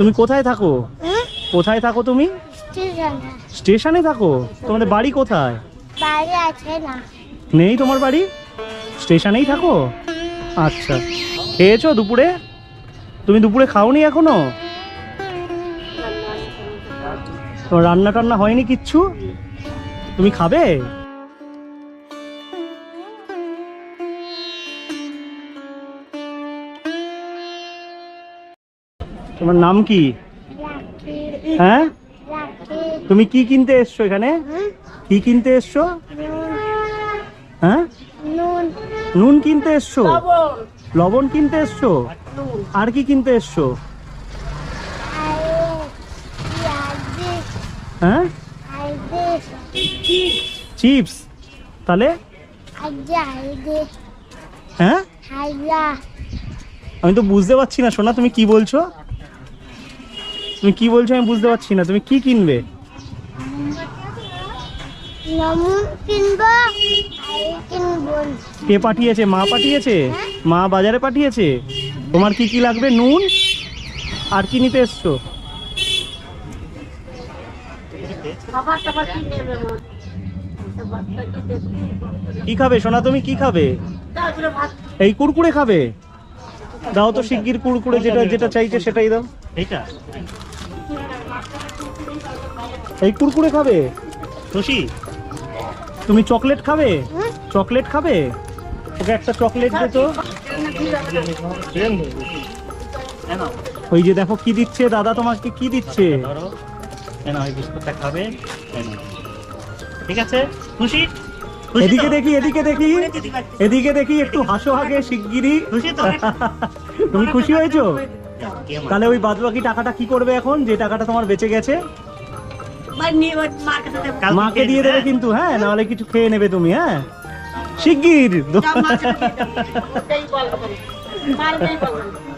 তুমি কোথায় থাকো? কোথায় থাকো তুমি? স্টেশনে। থাকো? তোমাদের বাড়ি কোথায়? বাড়ি আছে না। নেই তোমার বাড়ি? স্টেশনেই থাকো? আচ্ছা। খেয়েছো দুপুরে? তুমি দুপুরে খাওনি এখনও? তোমার রান্না টান্না হয়নি কিচ্ছু? তুমি খাবে? তোমার নাম কি? হ্যাঁ? তুমি কি কিনতে এসছো এখানে? হুম কি কিনতে এসছো? নুন। হ্যাঁ? নুন। নুন কিনতে এসছো? লবণ। কিনতে এসছো? আর কি কিনতে এসছো? হ্যাঁ? চিপস। তাহলে? হ্যাঁ? আমি তো বুঝতে পারছি না সোনা তুমি কি বলছো? তুমি কি বলছো আমি বুঝতে পারছি না তুমি কি কিনবে? নমুন কিনবো আই কিনবো। কে পাঠিয়েছে? মা পাঠিয়েছে? মা বাজারে পাঠিয়েছে? তোমার কি কি লাগবে? নুন? আর কি নিতে এসছো? কি খাবে? সোনা তুমি কি খাবে? এই কুরকুরে খাবে? দাও তো শিগগির কুরকুরে যেটা যেটা চাইছে সেটাই দাও। এইটা? এই কুরকুরে খাবে? খুশি তুমি চকলেট খাবে? চকলেট খাবে? ওকে একটা চকলেট দে তো। ওই যে দেখো কি দিচ্ছে দাদা তোমাকে কি দিচ্ছে? ধরো। কেন ওই বিস্কুটটা খাবে। ঠিক আছে? খুশি এদিকে দেখি এদিকে দেখি। এদিকে দেখি। একটু হাসো খুশি তো তুমি খুশি হয়েছো? তাহলে ওই বাদ বাকি টাকাটা কি করবে এখন? যে টাকাটা তোমার বেঁচে গেছে? কালকে মাকে দিয়ে দেবে কিন্তু হ্যাঁ নাহলে কিছু খেয়ে নেবে তুমি হ্যাঁ? শিগগির।